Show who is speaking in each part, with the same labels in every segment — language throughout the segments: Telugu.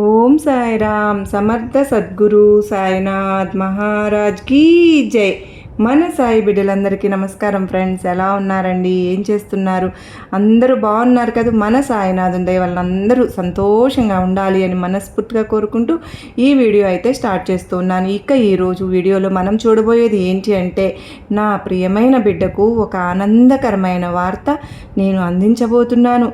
Speaker 1: ఓం సాయిరామ్ సమర్థ సద్గురు సాయినాథ్ మహారాజ్ కీ జై. మన సాయి బిడ్డలందరికీ నమస్కారం ఫ్రెండ్స్ ఎలా ఉన్నారండి? ఏం చేస్తున్నారు? అందరూ బాగున్నారు కదా? మన సాయినాథ్ దయ వాళ్ళందరూ సంతోషంగా ఉండాలి అని మనస్ఫూర్తిగా కోరుకుంటూ ఈ వీడియో అయితే స్టార్ట్ చేస్తూ ఉన్నాను. ఇక ఈరోజు వీడియోలో మనం చూడబోయేది ఏంటి అంటే నా ప్రియమైన బిడ్డకు ఒక ఆనందకరమైన వార్త నేను అందించబోతున్నాను.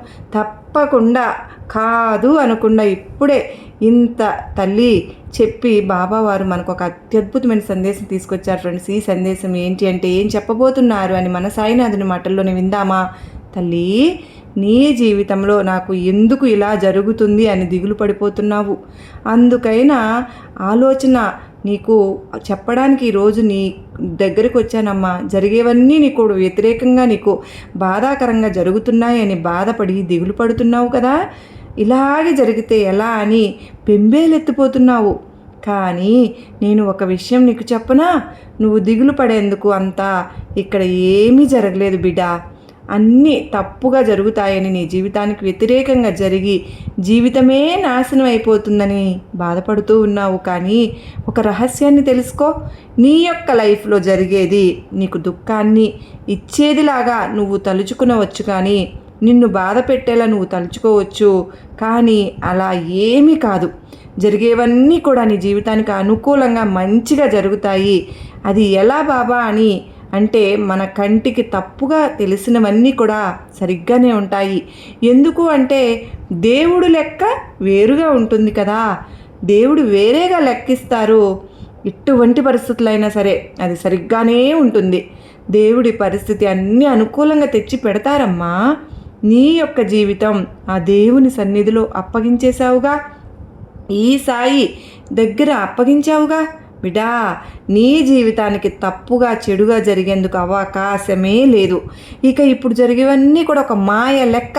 Speaker 1: తప్పకుండా కాదు అనకుండా ఇప్పుడే ఇంత తల్లి చెప్పి బాబా వారు మనకు ఒక అత్యద్భుతమైన సందేశం తీసుకొచ్చారు ఫ్రెండ్స్. ఈ సందేశం ఏంటి అంటే ఏం చెప్పబోతున్నారు అని మన సాయినాథుని మాటల్లోనే విందామా? తల్లి నీ జీవితంలో నాకు ఎందుకు ఇలా జరుగుతుంది అని దిగులు పడిపోతున్నావు? అందుకైనా ఆలోచన నీకు చెప్పడానికి ఈరోజు నీ దగ్గరకు వచ్చానమ్మా. జరిగేవన్నీ నీకు వ్యతిరేకంగా నీకు బాధాకరంగా జరుగుతున్నాయని బాధపడి దిగులు పడుతున్నావు కదా? ఇలాగే జరిగితే ఎలా అని పెంబేలెత్తిపోతున్నావు కానీ నేను ఒక విషయం నీకు చెప్పనా? నువ్వు దిగులు పడేందుకు అంతా ఇక్కడ ఏమీ జరగలేదు బిడ్డ. అన్నీ తప్పుగా జరుగుతాయని నీ జీవితానికి వ్యతిరేకంగా జరిగి జీవితమే నాశనం అయిపోతుందని బాధపడుతూ ఉన్నావు. కానీ ఒక రహస్యాన్ని తెలుసుకో. నీ యొక్క లైఫ్లో జరిగేది నీకు దుఃఖాన్ని ఇచ్చేదిలాగా నువ్వు తలుచుకునవచ్చు కానీ నిన్ను బాధ పెట్టేలా నువ్వు తలుచుకోవచ్చు. కానీ అలా ఏమీ కాదు. జరిగేవన్నీ కూడా నీ జీవితానికి అనుకూలంగా మంచిగా జరుగుతాయి. అది ఎలా బాబా అని అంటే మన కంటికి తప్పుగా తెలిసినవన్నీ కూడా సరిగ్గానే ఉంటాయి. ఎందుకు అంటే దేవుడు లెక్క వేరుగా ఉంటుంది కదా. దేవుడు వేరేగా లెక్కిస్తారు. ఎటువంటి పరిస్థితులైనా సరే అది సరిగ్గానే ఉంటుంది. దేవుడి పరిస్థితి అన్నీ అనుకూలంగా తెచ్చి పెడతారమ్మా. నీ యొక్క జీవితం ఆ దేవుని సన్నిధిలో అప్పగించేశావుగా. ఈ సాయి దగ్గర అప్పగించావుగా. బిడా నీ జీవితానికి తప్పుగా చెడుగా జరిగేందుకు అవకాశమే లేదు. ఇక ఇప్పుడు జరిగేవన్నీ కూడా ఒక మాయ లెక్క.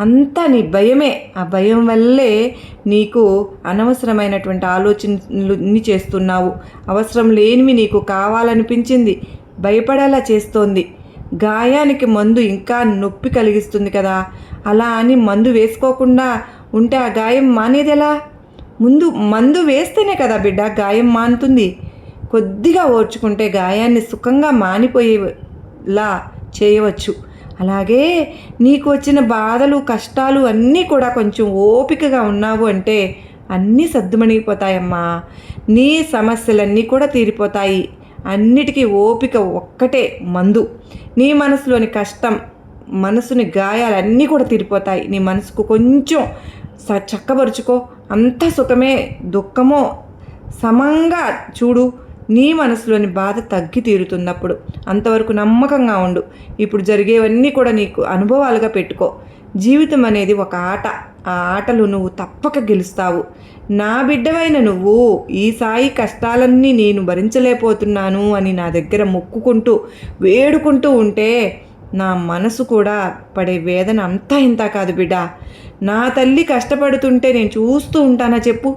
Speaker 1: అంతా నీ భయమే. ఆ భయం వల్లే నీకు అనవసరమైనటువంటి ఆలోచనలు చేస్తున్నావు. అవసరం లేనివి నీకు కావాలనిపించింది. భయపడేలా చేస్తోంది. గాయానికి మందు ఇంకా నొప్పి కలిగిస్తుంది కదా. అలా అని మందు వేసుకోకుండా ఉంటే ఆ గాయం మానేదెలా? ముందు మందు వేస్తేనే కదా బిడ్డ గాయం మానుతుంది. కొద్దిగా ఓర్చుకుంటే గాయాన్ని సుఖంగా మానిపోయేలా చేయవచ్చు. అలాగే నీకు వచ్చిన బాధలు కష్టాలు అన్నీ కూడా కొంచెం ఓపికగా ఉన్నావు అంటే అన్నీ సర్దుమణిగిపోతాయమ్మా. నీ సమస్యలన్నీ కూడా తీరిపోతాయి. అన్నిటికీ ఓపిక ఒక్కటే మందు. నీ మనసులోని కష్టం మనసుని గాయాలన్నీ కూడా తీరిపోతాయి. నీ మనసుకు కొంచెం చక్కబరుచుకో. అంత సుఖమే దుఃఖమో సమంగా చూడు నీ మనసులోని బాధ తగ్గి తీరుతున్నప్పుడు. అంతవరకు నమ్మకంగా ఉండు. ఇప్పుడు జరిగేవన్నీ కూడా నీకు అనుభవాలుగా పెట్టుకో. జీవితం అనేది ఒక ఆట. ఆ ఆటలు నువ్వు తప్పక గెలుస్తావు. నా బిడ్డవైన నువ్వు ఈ సాయి కష్టాలన్నీ నేను భరించలేకపోతున్నాను అని నా దగ్గర మొక్కుకుంటూ వేడుకుంటూ ఉంటే నా మనసు కూడా పడే వేదన అంతా ఇంత కాదు బిడ్డ. నా తల్లి కష్టపడుతుంటే నేను చూస్తూ ఉంటానా చెప్పు.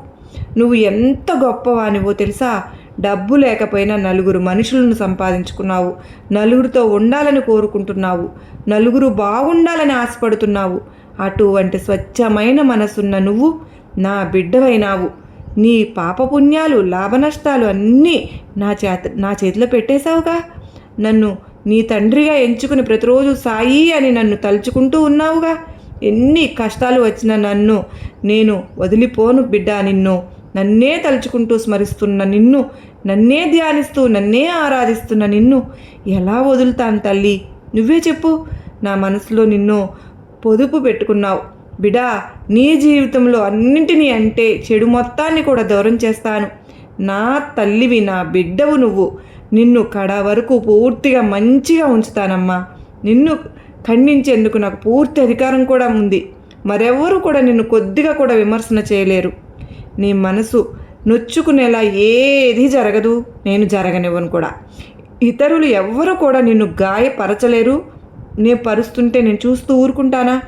Speaker 1: నువ్వు ఎంత గొప్పవానివో తెలుసా? డబ్బు లేకపోయినా నలుగురు మనుషులను సంపాదించుకున్నావు. నలుగురితో ఉండాలని కోరుకుంటున్నావు. నలుగురు బాగుండాలని ఆశపడుతున్నావు. అటువంటి స్వచ్ఛమైన మనసున్న నువ్వు నా బిడ్డవైనావు. నీ పాపపుణ్యాలు లాభనష్టాలు అన్నీ నా చేత నా చేతిలో పెట్టేశావుగా. నన్ను నీ తండ్రిగా ఎంచుకుని ప్రతిరోజు సాయి అని నన్ను తలుచుకుంటూ ఉన్నావుగా. ఎన్ని కష్టాలు వచ్చిన నన్ను నేను వదిలిపోను బిడ్డ నిన్ను. నన్నే తలుచుకుంటూ స్మరిస్తున్న నిన్ను నన్నే ధ్యానిస్తూ నన్నే ఆరాధిస్తున్న నిన్ను. ఎలా వదులుతాను తల్లి? నువ్వే చెప్పు. నా మనసులో నిన్ను పొదుపు పెట్టుకున్నావు. బిడా నీ జీవితంలో అన్నింటినీ అంటే చెడు మొత్తాన్ని కూడా దూరం చేస్తాను. నా తల్లివి నా బిడ్డవు నువ్వు. నిన్ను కడ వరకు పూర్తిగా మంచిగా ఉంచుతానమ్మా. నిన్ను ఖండించేందుకు నాకు పూర్తి అధికారం కూడా ఉంది. మరెవరు కూడా నిన్ను కొద్దిగా కూడా విమర్శన చేయలేరు. నీ మనసు నొచ్చుకునేలా ఏది జరగదు. నేను జరగనివ్వను కూడా. ఇతరులు ఎవ్వరు కూడా నిన్ను గాయపరచలేరు. నేను పరుస్తుంటే నేను చూస్తూ ఊరుకుంటానా?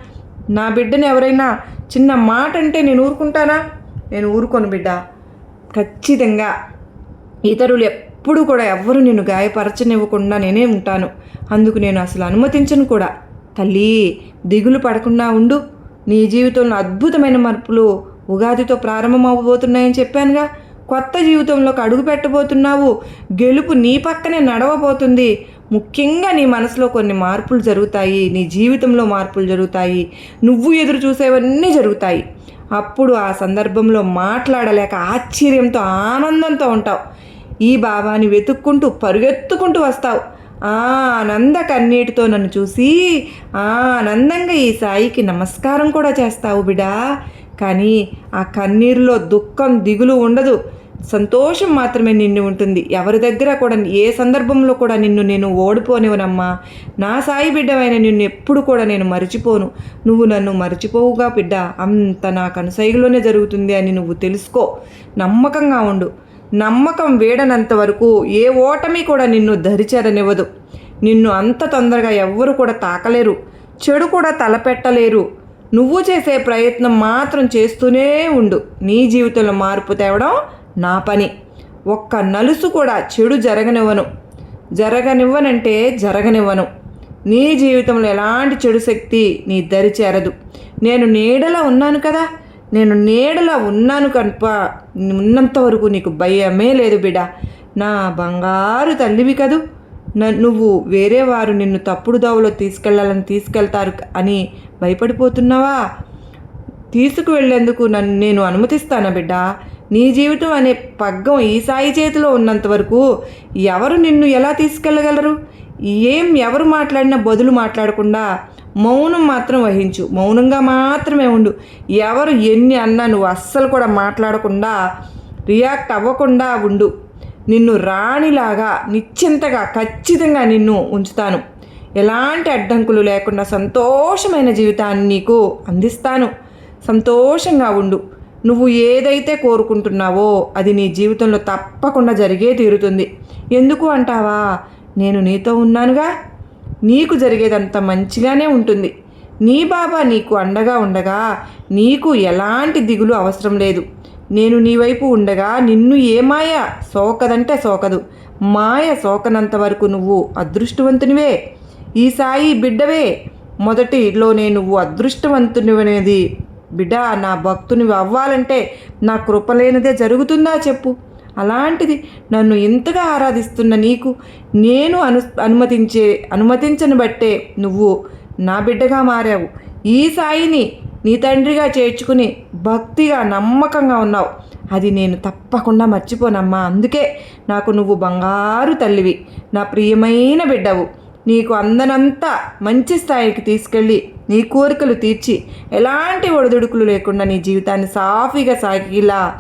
Speaker 1: నా బిడ్డని ఎవరైనా చిన్న మాట అంటే నేను ఊరుకుంటానా? నేను ఊరుకోను బిడ్డ. ఖచ్చితంగా ఇతరులు ఎప్పుడు కూడా ఎవ్వరు నిన్ను గాయపరచనివ్వకుండా నేనే ఉంటాను. అందుకు నేను అసలు అనుమతించను కూడా. తల్లి దిగులు పడకుండా ఉండు. నీ జీవితంలో అద్భుతమైన మార్పులు ఉగాదితో ప్రారంభమవబోతున్నాయని చెప్పానుగా. కొత్త జీవితంలోకి అడుగు పెట్టబోతున్నావు. గెలుపు నీ పక్కనే నడవబోతుంది. ముఖ్యంగా నీ మనసులో కొన్ని మార్పులు జరుగుతాయి. నీ జీవితంలో మార్పులు జరుగుతాయి. నువ్వు ఎదురు చూసేవన్నీ జరుగుతాయి. అప్పుడు ఆ సందర్భంలో మాట్లాడలేక ఆశ్చర్యంతో ఆనందంతో ఉంటావు. ఈ బాబాని వెతుక్కుంటూ పరుగెత్తుకుంటూ వస్తావు. ఆ ఆనంద కన్నీటితో నన్ను చూసి ఆ ఆనందంగా ఈ సాయికి నమస్కారం కూడా చేస్తావు బిడా. కానీ ఆ కన్నీరులో దుఃఖం దిగులు ఉండదు. సంతోషం మాత్రమే నిన్ను ఉంటుంది. ఎవరి దగ్గర కూడా ఏ సందర్భంలో కూడా నిన్ను నేను ఓడిపోనివనమ్మా నా సాయి బిడ్డమైన నిన్ను ఎప్పుడు కూడా నేను మర్చిపోను. నువ్వు నన్ను మర్చిపోవుగా బిడ్డ. అంత నా కనుసైగులోనే జరుగుతుంది అని నువ్వు తెలుసుకో. నమ్మకంగా ఉండు. నమ్మకం వీడనంత వరకు ఏ ఓటమి కూడా నిన్ను ధరిచేరనివ్వదు నిన్ను అంత తొందరగా ఎవ్వరు కూడా తాకలేరు. చెడు కూడా తలపెట్టలేరు. నువ్వు చేసే ప్రయత్నం మాత్రం చేస్తూనే ఉండు. నీ జీవితంలో మార్పు తేవడం నా పని. ఒక్క నలుసు కూడా చెడు జరగనివ్వను. జరగనివ్వనంటే జరగనివ్వను. నీ జీవితంలో ఎలాంటి చెడు శక్తి నీ దరి చేరదు. నేను నీడలో ఉన్నాను కదా. నేను నీడలా ఉన్నాను కనుక ఉన్నంత వరకు నీకు భయమే లేదు బిడ. నా బంగారు తల్లివి కదూ. న నువ్వు వేరే వారు నిన్ను తప్పుడు దోవలో తీసుకెళ్ళాలని తీసుకెళ్తారు అని భయపడిపోతున్నావా? తీసుకువెళ్ళేందుకు నన్ను నేను అనుమతిస్తానా బిడ్డ నీ జీవితం అనే పగ్గం ఈ సాయి చేతిలో ఉన్నంత వరకు ఎవరు నిన్ను ఎలా తీసుకెళ్ళగలరు? ఏం ఎవరు మాట్లాడినా బదులు మాట్లాడకుండా మౌనం మాత్రం వహించు. మౌనంగా మాత్రమే ఉండు. ఎవరు ఎన్ని అన్నా నువ్వు అస్సలు కూడా మాట్లాడకుండా రియాక్ట్ అవ్వకుండా ఉండు. నిన్ను రాణిలాగా నిశ్చింతగా ఖచ్చితంగా నిన్ను ఉంచుతాను. ఎలాంటి అడ్డంకులు లేకుండా సంతోషమైన జీవితాన్ని నీకు అందిస్తాను. సంతోషంగా ఉండు. నువ్వు ఏదైతే కోరుకుంటున్నావో అది నీ జీవితంలో తప్పకుండా జరిగే తీరుతుంది. ఎందుకు అంటావా? నేను నీతో ఉన్నానుగా. నీకు జరిగేదంత మంచిగానే ఉంటుంది. నీ బాబా నీకు అండగా ఉండగా నీకు ఎలాంటి దిగులు అవసరం లేదు. నేను నీ వైపు ఉండగా నిన్ను ఏ మాయ సోకదంటే సోకదు. మాయ సోకనంత వరకు నువ్వు అదృష్టవంతునివే. ఈ సాయి బిడ్డవే. మొదటిలోనే నువ్వు అదృష్టవంతునివనేది. బిడ్డ నా భక్తుని అవ్వాలంటే నా కృపలేనిదే జరుగుతుందా చెప్పు. అలాంటిది నన్ను ఇంతగా ఆరాధిస్తున్న నీకు నేను అను అనుమతించే అనుమతించను బట్టే నువ్వు నా బిడ్డగా మారావు. ఈ సాయిని నీ తండ్రిగా చేర్చుకుని భక్తిగా నమ్మకంగా ఉన్నావు. అది నేను తప్పకుండా మర్చిపోనమ్మా. అందుకే నాకు నువ్వు బంగారు తల్లివి. నా ప్రియమైన బిడ్డవు. నీకు అందనంతా మంచి స్థాయికి తీసుకెళ్ళి నీ కోరికలు తీర్చి ఎలాంటి ఒడిదుడుకులు లేకుండా నీ జీవితాన్ని సాఫీగా సాగిలా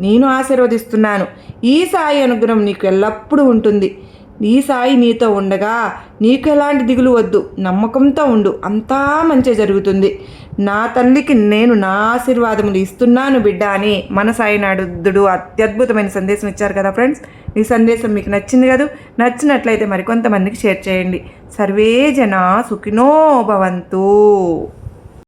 Speaker 1: నేను ఆశీర్వదిస్తున్నాను. ఈ సాయి అనుగ్రహం నీకు ఎల్లప్పుడూ ఉంటుంది. ఈ సాయి నీతో ఉండగా నీకు ఎలాంటి దిగులు వద్దు నమ్మకంతో ఉండు. అంతా మంచి జరుగుతుంది. నా తల్లికి నేను నా ఆశీర్వాదములు ఇస్తున్నాను బిడ్డ అని మన సాయి నాడుద్దుడు అత్యద్భుతమైన సందేశం ఇచ్చారు కదా ఫ్రెండ్స్ ఈ సందేశం మీకు నచ్చింది కదా? నచ్చినట్లయితే మరికొంతమందికి షేర్ చేయండి. సర్వే జన సుఖినో భవంతు.